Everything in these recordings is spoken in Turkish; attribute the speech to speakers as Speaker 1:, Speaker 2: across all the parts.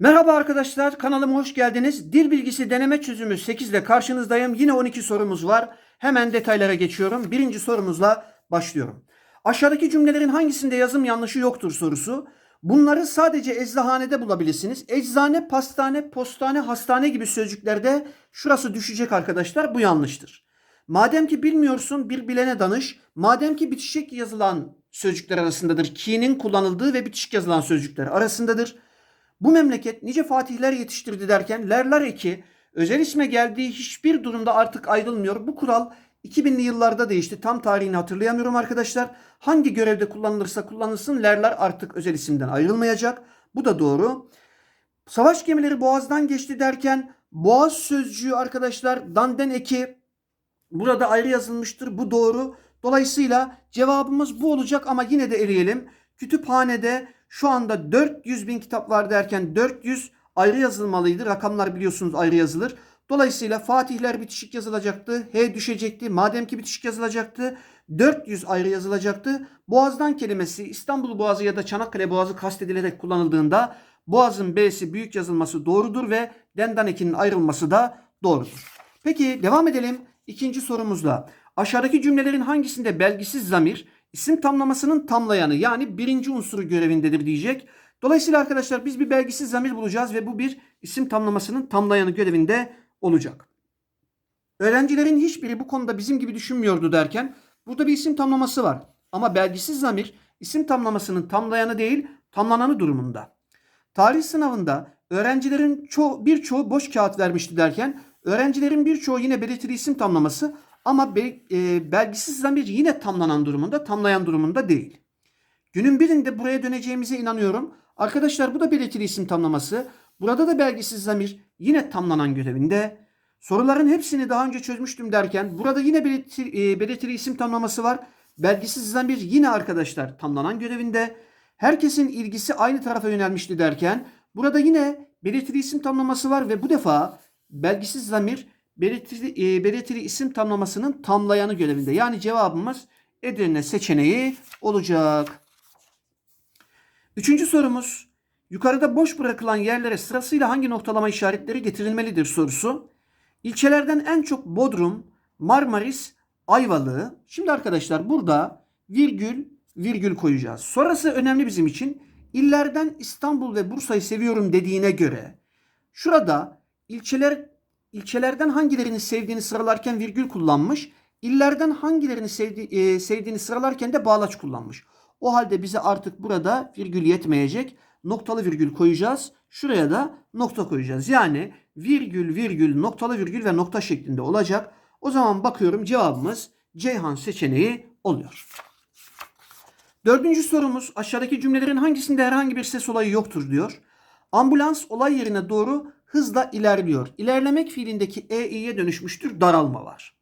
Speaker 1: Merhaba arkadaşlar, kanalıma hoş geldiniz. Dil bilgisi deneme çözümü 8 ile karşınızdayım. Yine 12 sorumuz var. Hemen detaylara geçiyorum. Birinci sorumuzla başlıyorum. Aşağıdaki cümlelerin hangisinde yazım yanlışı yoktur sorusu. Bunları sadece eczahanede bulabilirsiniz. Eczane, pastane, postane, hastane gibi sözcüklerde şurası düşecek arkadaşlar. Bu yanlıştır. Madem ki bilmiyorsun bir bilene danış. Madem ki bitişik yazılan sözcükler arasındadır. Ki'nin kullanıldığı ve bitişik yazılan sözcükler arasındadır. Bu memleket nice fatihler yetiştirdi derken lerler eki özel isme geldiği hiçbir durumda artık ayrılmıyor. Bu kural 2000'li yıllarda değişti. Tam tarihini hatırlayamıyorum arkadaşlar. Hangi görevde kullanılırsa kullanılsın lerler artık özel isimden ayrılmayacak. Bu da doğru. Savaş gemileri boğazdan geçti derken boğaz sözcüğü arkadaşlar danden eki burada ayrı yazılmıştır. Bu doğru. Dolayısıyla cevabımız bu olacak ama yine de eleyelim. Kütüphanede şu anda 400 bin kitap var derken 400 ayrı yazılmalıydı. Rakamlar biliyorsunuz ayrı yazılır. Dolayısıyla Fatihler bitişik yazılacaktı. H düşecekti. Madem ki bitişik yazılacaktı. 400 ayrı yazılacaktı. Boğazdan kelimesi İstanbul Boğazı ya da Çanakkale Boğazı kastedilerek kullanıldığında Boğaz'ın B'si büyük yazılması doğrudur ve dendan ekinin ayrılması da doğrudur. Peki devam edelim ikinci sorumuzla. Aşağıdaki cümlelerin hangisinde belgisiz zamir isim tamlamasının tamlayanı yani birinci unsuru görevindedir diyecek. Dolayısıyla arkadaşlar biz bir belgisiz zamir bulacağız ve bu bir isim tamlamasının tamlayanı görevinde olacak. Öğrencilerin hiçbiri bu konuda bizim gibi düşünmüyordu derken burada bir isim tamlaması var. Ama belgisiz zamir isim tamlamasının tamlayanı değil tamlananı durumunda. Tarih sınavında öğrencilerin ço birçoğu boş kağıt vermişti derken öğrencilerin birçoğu yine belirtili isim tamlaması ama be, e, belgisiz zamir yine tamlanan durumunda, tamlayan durumunda değil. Günün birinde buraya döneceğimize inanıyorum. Arkadaşlar bu da belirtili isim tamlaması. Burada da belgisiz zamir yine tamlanan görevinde. Soruların hepsini daha önce çözmüştüm derken burada yine belirtili, e, belirtili isim tamlaması var. Belgisiz zamir yine arkadaşlar tamlanan görevinde. Herkesin ilgisi aynı tarafa yönelmişti derken burada yine belirtili isim tamlaması var ve bu defa belgisiz zamir belirtili, e, belirtili isim tamlamasının tamlayanı görevinde. Yani cevabımız Edirne seçeneği olacak. Üçüncü sorumuz. Yukarıda boş bırakılan yerlere sırasıyla hangi noktalama işaretleri getirilmelidir sorusu. İlçelerden en çok Bodrum, Marmaris, Ayvalık. Şimdi arkadaşlar burada virgül virgül koyacağız. Sonrası önemli bizim için. İllerden İstanbul ve Bursa'yı seviyorum dediğine göre şurada ilçeler ilçelerden hangilerini sevdiğini sıralarken virgül kullanmış. İllerden hangilerini sevdi, e, sevdiğini sıralarken de bağlaç kullanmış. O halde bize artık burada virgül yetmeyecek. Noktalı virgül koyacağız. Şuraya da nokta koyacağız. Yani virgül virgül noktalı virgül ve nokta şeklinde olacak. O zaman bakıyorum cevabımız Ceyhan seçeneği oluyor. Dördüncü sorumuz aşağıdaki cümlelerin hangisinde herhangi bir ses olayı yoktur diyor. Ambulans olay yerine doğru hızla ilerliyor. İlerlemek fiilindeki EI'ye dönüşmüştür. Daralma var.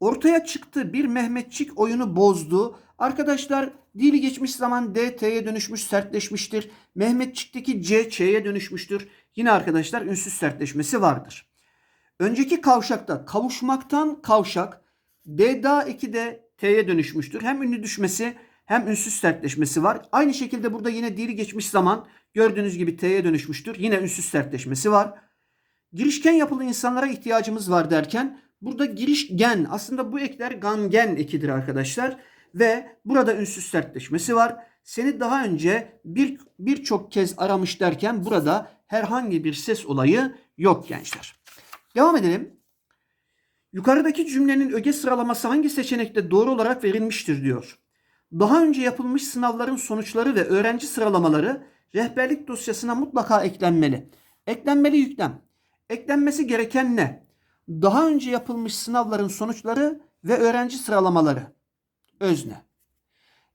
Speaker 1: Ortaya çıktı bir Mehmetçik oyunu bozdu. Arkadaşlar dili geçmiş zaman D T'ye dönüşmüş sertleşmiştir. Mehmetçik'teki C Ç'ye dönüşmüştür. Yine arkadaşlar ünsüz sertleşmesi vardır. Önceki kavşakta kavuşmaktan kavşak D daha eki de T'ye dönüşmüştür. Hem ünlü düşmesi hem ünsüz sertleşmesi var. Aynı şekilde burada yine dili geçmiş zaman gördüğünüz gibi T'ye dönüşmüştür. Yine ünsüz sertleşmesi var. Girişken yapılı insanlara ihtiyacımız var derken burada girişgen aslında bu ekler gangen ekidir arkadaşlar. Ve burada ünsüz sertleşmesi var. Seni daha önce bir birçok kez aramış derken burada herhangi bir ses olayı yok gençler. Devam edelim. Yukarıdaki cümlenin öge sıralaması hangi seçenekte doğru olarak verilmiştir diyor. Daha önce yapılmış sınavların sonuçları ve öğrenci sıralamaları rehberlik dosyasına mutlaka eklenmeli. Eklenmeli yüklem. Eklenmesi gereken ne? Daha önce yapılmış sınavların sonuçları ve öğrenci sıralamaları. Özne.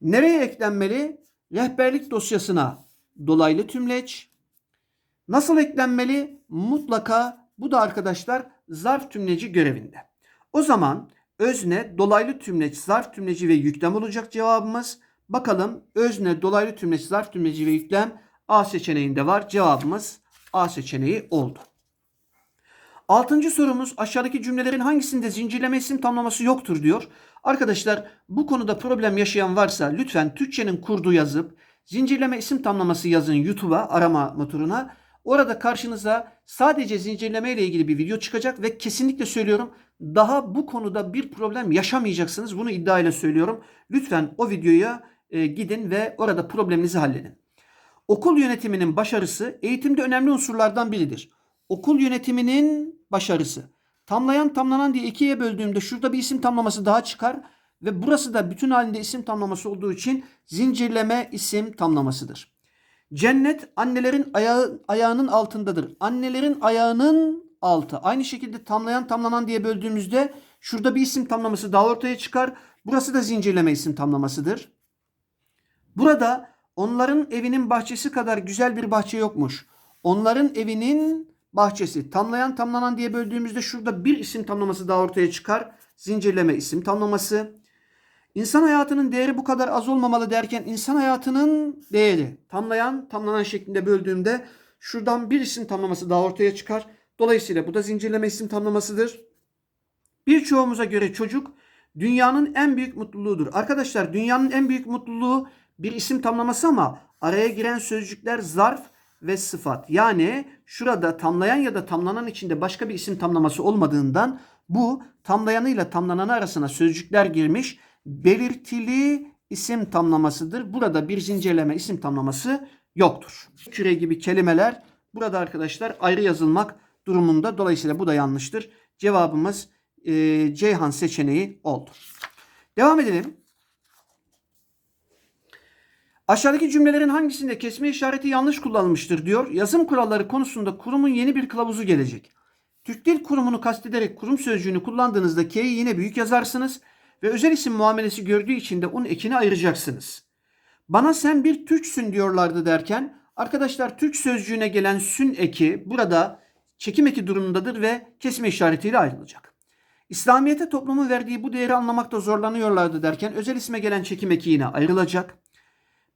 Speaker 1: Nereye eklenmeli? Rehberlik dosyasına dolaylı tümleç. Nasıl eklenmeli? Mutlaka bu da arkadaşlar zarf tümleci görevinde. O zaman özne, dolaylı tümleç, zarf tümleci ve yüklem olacak cevabımız. Bakalım özne, dolaylı tümleç, zarf tümleci ve yüklem A seçeneğinde var. Cevabımız A seçeneği oldu. Altıncı sorumuz aşağıdaki cümlelerin hangisinde zincirleme isim tamlaması yoktur diyor. Arkadaşlar bu konuda problem yaşayan varsa lütfen Türkçenin kurdu yazıp zincirleme isim tamlaması yazın YouTube'a arama motoruna. Orada karşınıza sadece zincirleme ile ilgili bir video çıkacak ve kesinlikle söylüyorum daha bu konuda bir problem yaşamayacaksınız. Bunu iddia ile söylüyorum. Lütfen o videoya e, gidin ve orada probleminizi halledin. Okul yönetiminin başarısı eğitimde önemli unsurlardan biridir. Okul yönetiminin başarısı. Tamlayan tamlanan diye ikiye böldüğümde şurada bir isim tamlaması daha çıkar ve burası da bütün halinde isim tamlaması olduğu için zincirleme isim tamlamasıdır. Cennet annelerin ayağı, ayağının altındadır. Annelerin ayağının altı. Aynı şekilde tamlayan tamlanan diye böldüğümüzde şurada bir isim tamlaması daha ortaya çıkar. Burası da zincirleme isim tamlamasıdır. Burada onların evinin bahçesi kadar güzel bir bahçe yokmuş. Onların evinin bahçesi. Tamlayan tamlanan diye böldüğümüzde şurada bir isim tamlaması daha ortaya çıkar. Zincirleme isim tamlaması. İnsan hayatının değeri bu kadar az olmamalı derken insan hayatının değeri tamlayan tamlanan şeklinde böldüğümde şuradan bir isim tamlaması daha ortaya çıkar. Dolayısıyla bu da zincirleme isim tamlamasıdır. Birçoğumuza göre çocuk dünyanın en büyük mutluluğudur. Arkadaşlar dünyanın en büyük mutluluğu bir isim tamlaması ama araya giren sözcükler zarf ve sıfat. Yani şurada tamlayan ya da tamlanan içinde başka bir isim tamlaması olmadığından bu tamlayanıyla tamlananı arasına sözcükler girmiş belirtili isim tamlamasıdır. Burada bir zincirleme isim tamlaması yoktur. Küre gibi kelimeler burada arkadaşlar ayrı yazılmak durumunda. Dolayısıyla bu da yanlıştır. Cevabımız e, Ceyhan seçeneği oldu. Devam edelim. Aşağıdaki cümlelerin hangisinde kesme işareti yanlış kullanılmıştır diyor. Yazım kuralları konusunda kurumun yeni bir kılavuzu gelecek. Türk Dil Kurumu'nu kastederek kurum sözcüğünü kullandığınızda K'yi yine büyük yazarsınız ve özel isim muamelesi gördüğü için de un ekini ayıracaksınız. Bana sen bir Türksün diyorlardı derken arkadaşlar Türk sözcüğüne gelen sün eki burada çekim eki durumundadır ve kesme işaretiyle ayrılacak. İslamiyet'e toplumun verdiği bu değeri anlamakta zorlanıyorlardı derken özel isme gelen çekim eki yine ayrılacak.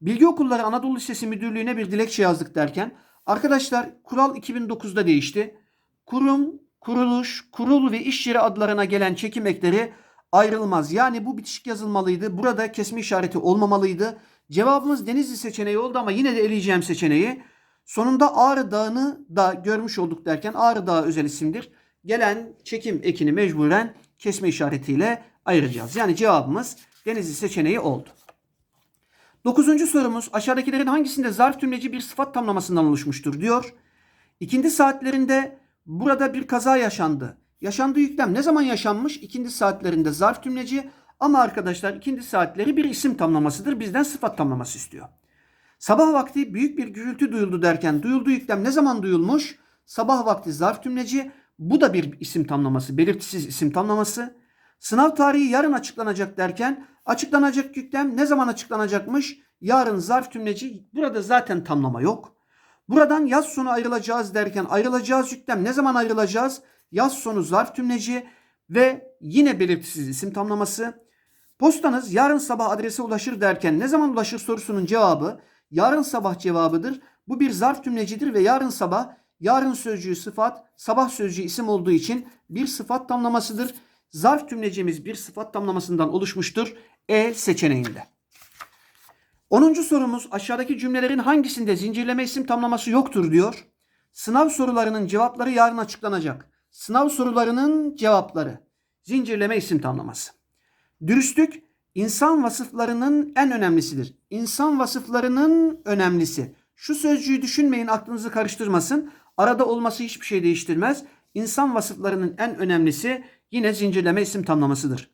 Speaker 1: Bilgi Okulları Anadolu Lisesi Müdürlüğü'ne bir dilekçe yazdık derken arkadaşlar kural 2009'da değişti. Kurum, kuruluş, kurul ve iş yeri adlarına gelen çekim ekleri ayrılmaz. Yani bu bitişik yazılmalıydı. Burada kesme işareti olmamalıydı. Cevabımız Denizli seçeneği oldu ama yine de eleyeceğim seçeneği. Sonunda Ağrı Dağı'nı da görmüş olduk derken Ağrı Dağı özel isimdir. Gelen çekim ekini mecburen kesme işaretiyle ayıracağız. Yani cevabımız Denizli seçeneği oldu. Dokuzuncu sorumuz aşağıdakilerin hangisinde zarf tümleci bir sıfat tamlamasından oluşmuştur diyor. İkindi saatlerinde burada bir kaza yaşandı. Yaşandığı yüklem ne zaman yaşanmış? İkindi saatlerinde zarf tümleci ama arkadaşlar ikindi saatleri bir isim tamlamasıdır. Bizden sıfat tamlaması istiyor. Sabah vakti büyük bir gürültü duyuldu derken duyulduğu yüklem ne zaman duyulmuş? Sabah vakti zarf tümleci. Bu da bir isim tamlaması, belirtisiz isim tamlaması. Sınav tarihi yarın açıklanacak derken açıklanacak yüklem ne zaman açıklanacakmış? Yarın zarf tümleci. Burada zaten tamlama yok. Buradan yaz sonu ayrılacağız derken ayrılacağız yüklem ne zaman ayrılacağız? Yaz sonu zarf tümleci ve yine belirtisiz isim tamlaması. Postanız yarın sabah adrese ulaşır derken ne zaman ulaşır sorusunun cevabı yarın sabah cevabıdır. Bu bir zarf tümlecidir ve yarın sabah yarın sözcüğü sıfat, sabah sözcüğü isim olduğu için bir sıfat tamlamasıdır. Zarf tümlecimiz bir sıfat tamlamasından oluşmuştur. E seçeneğinde. 10. sorumuz aşağıdaki cümlelerin hangisinde zincirleme isim tamlaması yoktur diyor. Sınav sorularının cevapları yarın açıklanacak. Sınav sorularının cevapları. Zincirleme isim tamlaması. Dürüstlük insan vasıflarının en önemlisidir. İnsan vasıflarının önemlisi. Şu sözcüğü düşünmeyin aklınızı karıştırmasın. Arada olması hiçbir şey değiştirmez. İnsan vasıflarının en önemlisi yine zincirleme isim tamlamasıdır.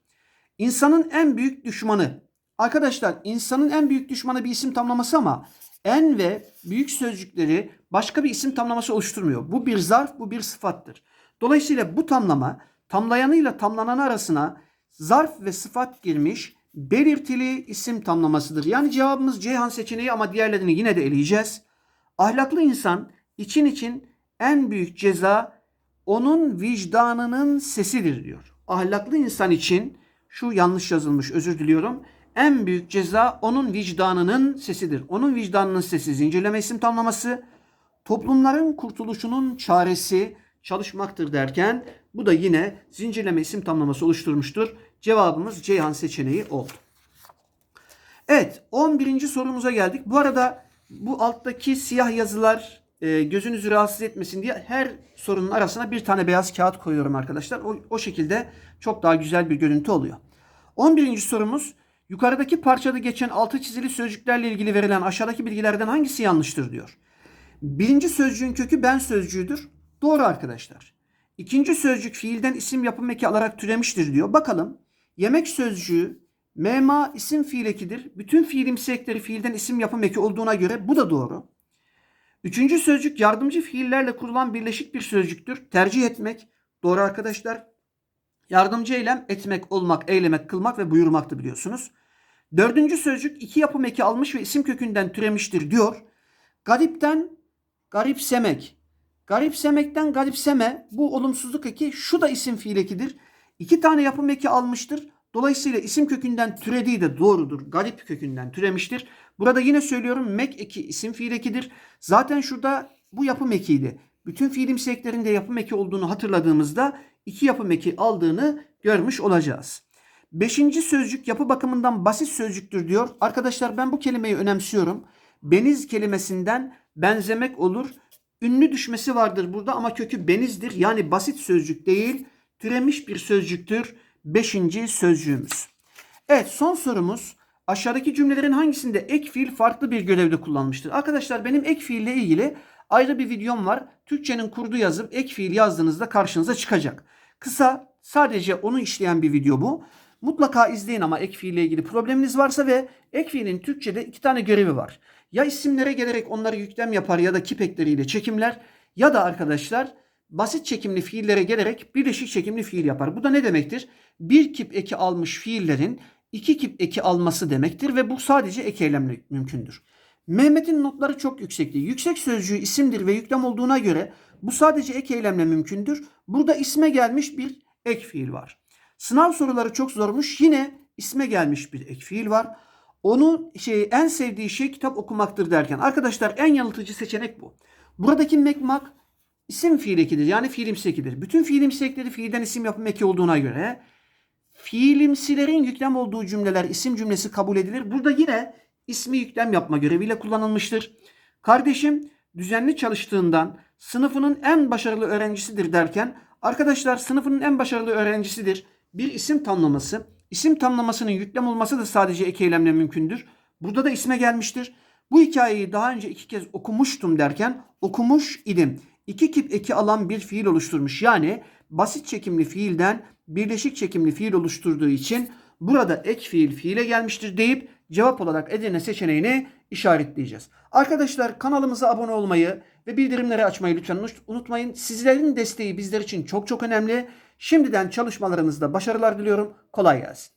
Speaker 1: İnsanın en büyük düşmanı. Arkadaşlar insanın en büyük düşmanı bir isim tamlaması ama en ve büyük sözcükleri başka bir isim tamlaması oluşturmuyor. Bu bir zarf, bu bir sıfattır. Dolayısıyla bu tamlama tamlayanıyla tamlanan arasına zarf ve sıfat girmiş belirtili isim tamlamasıdır. Yani cevabımız Ceyhan seçeneği ama diğerlerini yine de eleyeceğiz. Ahlaklı insan için için en büyük ceza onun vicdanının sesidir diyor. Ahlaklı insan için şu yanlış yazılmış özür diliyorum. En büyük ceza onun vicdanının sesidir. Onun vicdanının sesi zincirleme isim tamlaması. Toplumların kurtuluşunun çaresi çalışmaktır derken bu da yine zincirleme isim tamlaması oluşturmuştur. Cevabımız Ceyhan seçeneği oldu. Evet 11. sorumuza geldik. Bu arada bu alttaki siyah yazılar e, gözünüzü rahatsız etmesin diye her sorunun arasına bir tane beyaz kağıt koyuyorum arkadaşlar. O, o şekilde çok daha güzel bir görüntü oluyor. 11. sorumuz yukarıdaki parçada geçen altı çizili sözcüklerle ilgili verilen aşağıdaki bilgilerden hangisi yanlıştır diyor. Birinci sözcüğün kökü ben sözcüğüdür. Doğru arkadaşlar. İkinci sözcük fiilden isim yapım eki alarak türemiştir diyor. Bakalım yemek sözcüğü mema isim fiil ekidir. Bütün fiilimsi ekleri fiilden isim yapım eki olduğuna göre bu da doğru. Üçüncü sözcük yardımcı fiillerle kurulan birleşik bir sözcüktür. Tercih etmek. Doğru arkadaşlar. Yardımcı eylem etmek, olmak, eylemek, kılmak ve buyurmaktı biliyorsunuz. Dördüncü sözcük iki yapım eki almış ve isim kökünden türemiştir diyor. Garipten garipsemek. Garipsemekten garipseme bu olumsuzluk eki şu da isim fiil ekidir. İki tane yapım eki almıştır. Dolayısıyla isim kökünden türediği de doğrudur. Garip kökünden türemiştir. Burada yine söylüyorum mek eki isim fiil ekidir. Zaten şurada bu yapım ekiydi. Bütün fiilimsi eklerin de yapım eki olduğunu hatırladığımızda iki yapım eki aldığını görmüş olacağız. Beşinci sözcük yapı bakımından basit sözcüktür diyor. Arkadaşlar ben bu kelimeyi önemsiyorum. Beniz kelimesinden benzemek olur. Ünlü düşmesi vardır burada ama kökü benizdir. Yani basit sözcük değil, türemiş bir sözcüktür. Beşinci sözcüğümüz. Evet son sorumuz. Aşağıdaki cümlelerin hangisinde ek fiil farklı bir görevde kullanmıştır? Arkadaşlar benim ek fiille ilgili ayrı bir videom var. Türkçenin kurdu yazıp ek fiil yazdığınızda karşınıza çıkacak. Kısa sadece onu işleyen bir video bu. Mutlaka izleyin ama ek fiille ilgili probleminiz varsa ve ek fiilin Türkçe'de iki tane görevi var. Ya isimlere gelerek onları yüklem yapar ya da kip ekleriyle çekimler ya da arkadaşlar basit çekimli fiillere gelerek birleşik çekimli fiil yapar. Bu da ne demektir? Bir kip eki almış fiillerin iki kip eki alması demektir ve bu sadece ek eylemle mümkündür. Mehmet'in notları çok yüksekti. Yüksek sözcüğü isimdir ve yüklem olduğuna göre bu sadece ek eylemle mümkündür. Burada isme gelmiş bir ek fiil var. Sınav soruları çok zormuş. Yine isme gelmiş bir ek fiil var. Onun şey en sevdiği şey kitap okumaktır derken arkadaşlar en yanıltıcı seçenek bu. Buradaki mekmak isim fiil ekidir. Yani fiilimsi ekidir. Bütün fiilimsi ekleri fiilden isim yapım eki olduğuna göre fiilimsilerin yüklem olduğu cümleler isim cümlesi kabul edilir. Burada yine ismi yüklem yapma göreviyle kullanılmıştır. Kardeşim düzenli çalıştığından sınıfının en başarılı öğrencisidir derken arkadaşlar sınıfının en başarılı öğrencisidir. Bir isim tamlaması. İsim tamlamasının yüklem olması da sadece ek eylemle mümkündür. Burada da isme gelmiştir. Bu hikayeyi daha önce iki kez okumuştum derken okumuş idim. İki kip eki alan bir fiil oluşturmuş. Yani basit çekimli fiilden birleşik çekimli fiil oluşturduğu için burada ek fiil fiile gelmiştir deyip cevap olarak Edirne seçeneğini işaretleyeceğiz. Arkadaşlar kanalımıza abone olmayı ve bildirimleri açmayı lütfen unutmayın. Sizlerin desteği bizler için çok çok önemli. Şimdiden çalışmalarınızda başarılar diliyorum. Kolay gelsin.